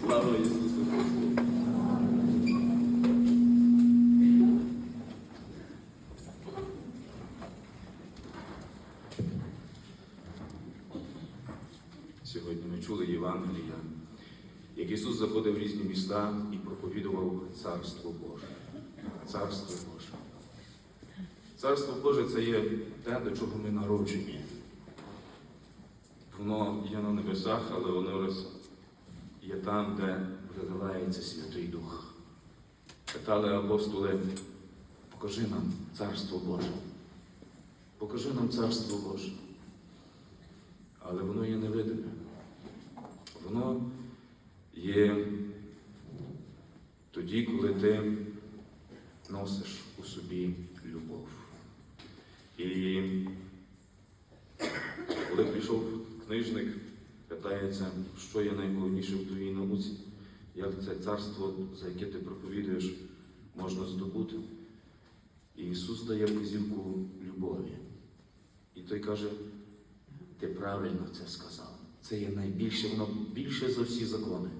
Слава Ісусу Христу. Сьогодні ми чули Євангелія, як Ісус заходив в різні міста і проповідував Царство Боже. Царство Боже. Царство Боже це є те, до чого ми народжені. Воно є на небесах, але воно є там, де виливається Святий Дух. Питали апостоли, покажи нам Царство Боже. Покажи нам Царство Боже. Але воно є невидиме. Воно є тоді, коли ти носиш у собі любов. І коли прийшов книжник, питається, що є найголовніше в твоїй науці, як це царство, за яке ти проповідуєш, можна здобути. І Ісус дає вказівку любові. І той каже, ти правильно це сказав. Це є найбільше, воно більше за всі закони.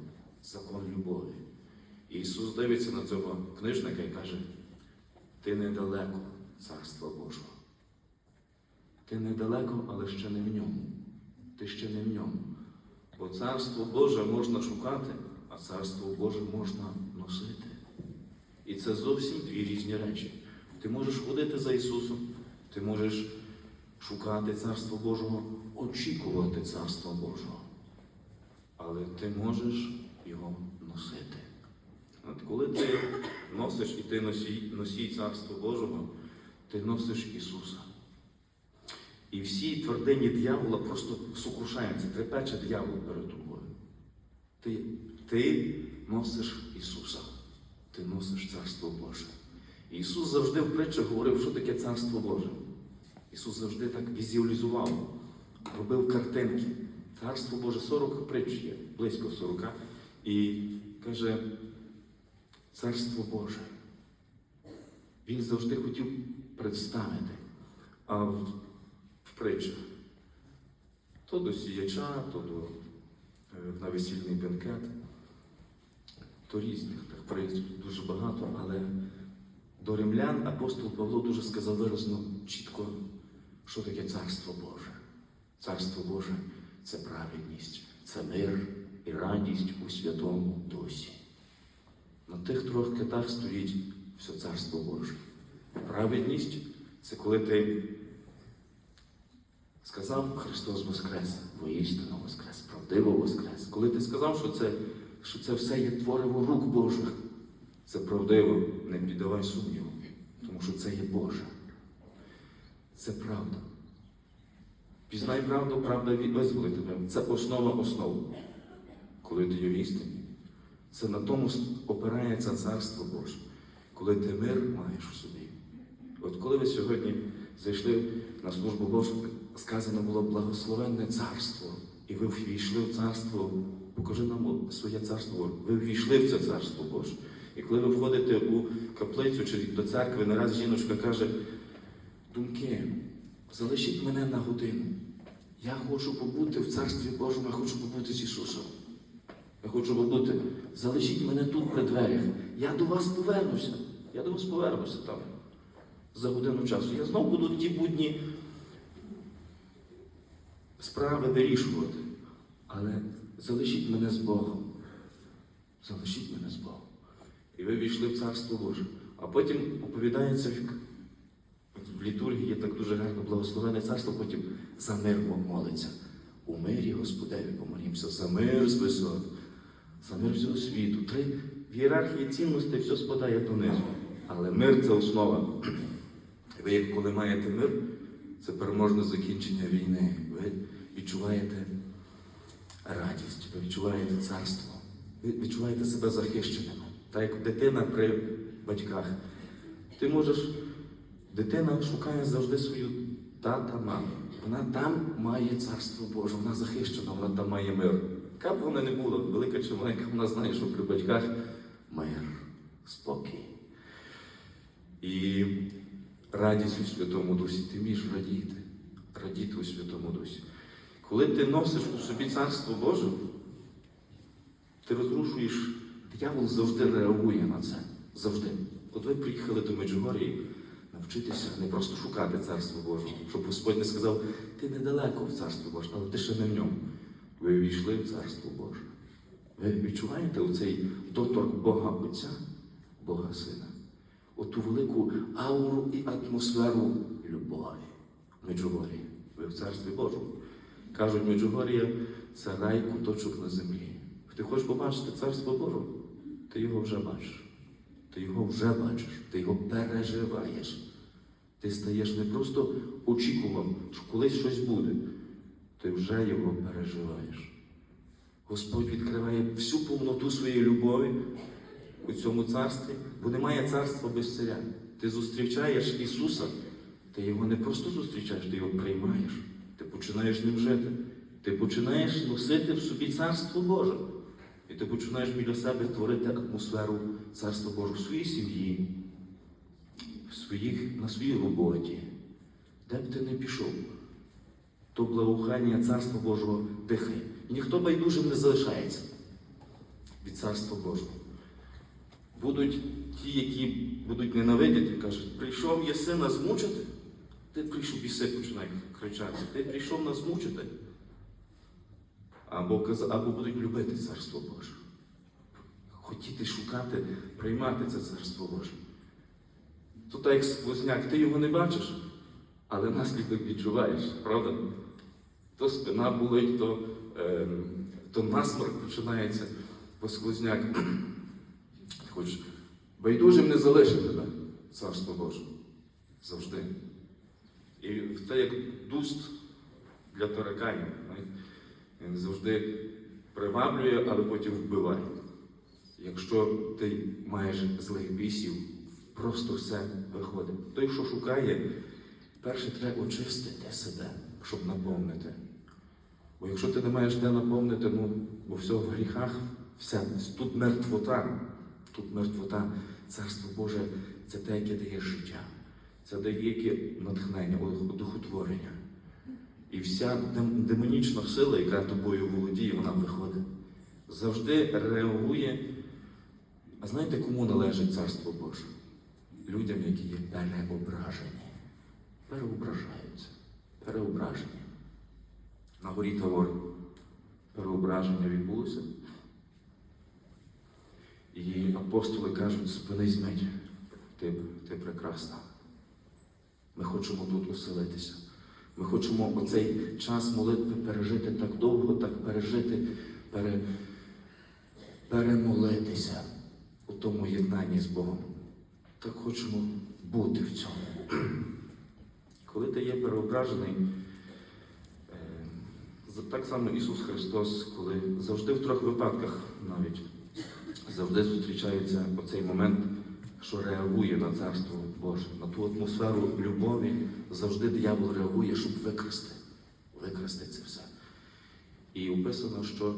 Закон любові. І Ісус дивиться на цього книжника і каже, ти недалеко Царства Божого. Ти недалеко, але ще не в ньому. Ти ще не в ньому. Бо Царство Боже можна шукати, а Царство Боже можна носити. І це зовсім дві різні речі. Ти можеш ходити за Ісусом, ти можеш шукати Царство Божого, очікувати Царства Божого. Але ти можеш його носити. От коли ти носиш і ти носій, носій Царства Божого, ти носиш Ісуса. І всі твердині дьявола просто сокрушаються, трепече дьявол перед тобою. Ти, ти носиш Ісуса, ти носиш Царство Боже. Ісус завжди в притчах говорив, що таке Царство Боже. Ісус завжди так візуалізував, робив картинки. Царство Боже 40 притч є, близько 40. І каже, Царство Боже. Він завжди хотів представити. А в то до сіяча, то до, е, на весільний бенкет, то різних так дуже багато, але до римлян апостол Павло дуже сказав виразно, чітко, що таке Царство Боже. Царство Боже це праведність, це мир і радість у Святому Дусі. На тих трьох китах стоїть все Царство Боже. Праведність це коли ти сказав Христос Воскрес, воістину Воскрес, правдиво Воскрес. Коли ти сказав, що це, що це все є твориво рук Божих, це правдиво, не піддавай сумніву, тому що це є Боже. Це правда. Пізнай правду, правда визволить тебе. Це основа основ, коли ти є в істині. Це на тому опирається Царство Боже, коли ти мир маєш у собі. От коли ви сьогодні зайшли на службу Божу, сказано було благословенне царство, і ви ввійшли в царство, покажи нам своє царство Ви ввійшли в це царство Боже. І коли ви входите у каплицю чи до церкви, не раз жіночка каже, думки, залишіть мене на годину. Я хочу побути в Царстві Божому, я хочу побути з Ісусом. Я хочу побути. Залишіть мене тут при дверях. Я до вас повернуся. Я до вас повернуся там за годину часу. Я знову буду ті будні справи вирішувати. Але залишіть мене з Богом. Залишіть мене з Богом. І ви війшли в Царство Боже. А потім оповідається в, літургії так дуже гарно благословене царство, потім за мир молиться. У мирі Господеві помолімося, за мир з висот, за мир всього світу. Три в ієрархії цінностей все спадає донизу. Але мир це основа. Ви, коли маєте мир, це переможне закінчення війни. Ви відчуваєте радість, ви відчуваєте царство, ви відчуваєте себе захищеними. Так як дитина при батьках. Ти можеш, дитина шукає завжди свою тата, маму. Вона там має царство Боже, вона захищена, вона там має мир. Яка б вона не була, велика чи маленька, вона знає, що при батьках мир, спокій. І радість у Святому Дусі. Ти вмієш радіти, радіти у Святому Дусі. Коли ти носиш у собі царство Боже, ти розрушуєш, диявол завжди реагує на це. Завжди. От ви приїхали до Меджугорії навчитися не просто шукати царство Боже, щоб Господь не сказав, ти недалеко в царстві Боже, але ти ще не в ньому. Ви війшли в царство Боже. Ви відчуваєте оцей доторк Бога Отця, Бога Сина, оту велику ауру і атмосферу любові Меджугорії. Ви в царстві Божому. Кажуть, Меджугорія це рай куточок на землі. Ти хочеш побачити царство Боже? Ти його вже бачиш. Ти його вже бачиш, ти його переживаєш. Ти стаєш не просто очікував, що колись щось буде. Ти вже його переживаєш. Господь відкриває всю повноту своєї любові у цьому царстві, бо немає царства без царя. Ти зустрічаєш Ісуса, ти його не просто зустрічаєш, ти його приймаєш. Ти починаєш ним жити. Ти починаєш носити в собі царство Боже. І ти починаєш біля себе творити атмосферу Царства Божого в своїй сім'ї, в своїх, на своїй роботі. Де б ти не пішов, то благоухання Царства Божого дихає. І ніхто байдужим не залишається від Царства Божого. Будуть ті, які будуть ненавидіти, кажуть, прийшов є сина змучити. Ти прийшов біси, починає кричати. Ти прийшов нас мучити. Або, або будуть любити Царство Боже. Хотіти шукати, приймати це Царство Боже. То так як сквозняк, ти його не бачиш, але наслідок відчуваєш, правда? То спина болить, то, ем, то насморк починається, по сквозняк. Хоч байдужим не залишить тебе, Царство Боже. Завжди. І це як дуст для тараканів. Він завжди приваблює, але потім вбиває. Якщо ти маєш злих бісів, просто все виходить. Той, що шукає, перше треба очистити себе, щоб наповнити. Бо якщо ти не маєш де наповнити, ну, бо все в гріхах, все, тут мертвота, тут мертвота, Царство Боже, це те, яке дає життя, це дає яке натхнення, одухотворення. І вся демонічна сила, яка тобою володіє, вона виходить. Завжди реагує. А знаєте, кому належить Царство Боже? Людям, які є переображені. Переображаються. Переображені. На горі Тавор переображення відбулося. І апостоли кажуть, спинись мить, ти, ти прекрасна. Ми хочемо тут оселитися. Ми хочемо оцей час молитви пережити так довго, так пережити, пере, перемолитися у тому єднанні з Богом. Так хочемо бути в цьому. Коли ти є переображений, е, так само Ісус Христос, коли завжди в трьох випадках навіть завжди зустрічається оцей момент, що реагує на Царство Боже, на ту атмосферу любові, завжди диявол реагує, щоб викрасти, викрасти це все. І описано, що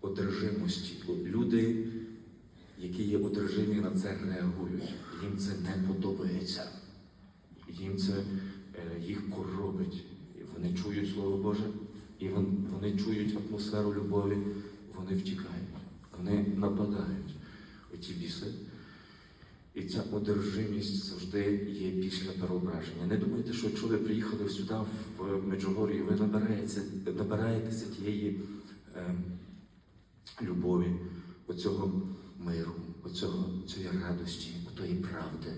одержимості, люди, які є одержимі на це реагують, їм це не подобається. Їм це е, їх коробить. Вони чують Слово Боже, і вони чують атмосферу любові, вони втікають, вони нападають. Оті біси. І ця одержимість завжди є після переображення. Не думайте, що якщо приїхали сюди, в Меджугорію, ви набираєтеся, набираєтеся тієї е, любові, оцього миру, оцього, цієї радості, отої правди,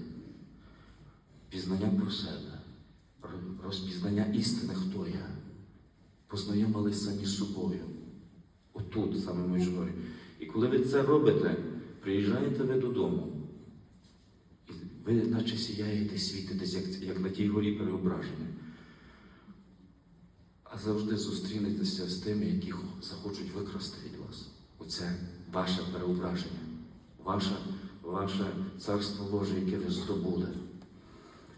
пізнання про себе, розпізнання істини, хто я, познайомились самі з собою. Отут, саме в Меджугорі. І коли ви це робите, приїжджаєте ви додому. Ви наче сіяєте, світитесь, як, як на тій горі переображення. А завжди зустрінетеся з тими, які захочуть викрасти від вас. Оце ваше переображення, ваше, ваше царство Боже, яке ви здобули.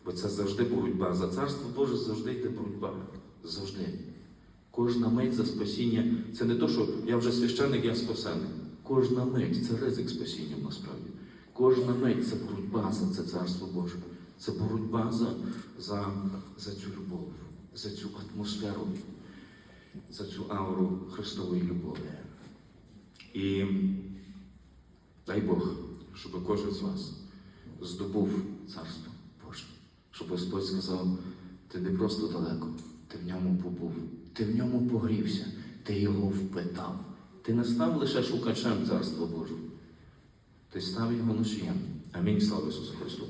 Бо це завжди боротьба. За царство Боже завжди йде боротьба. Завжди. Кожна мить за спасіння це не то, що я вже священник, я спасений. Кожна мить це ризик спасіння насправді. Кожна мить це боротьба за це царство Боже. Це боротьба за, за, за цю любов, за цю атмосферу. за цю ауру Христової любові. І дай Бог, щоб кожен з вас здобув Царство Боже, щоб Господь сказав, ти не просто далеко, ти в ньому побув, ти в ньому погрівся, ти його впитав. Ти не став лише шукачем Царства Божого, ти став його носієм. Амінь. Слава Ісусу Христу.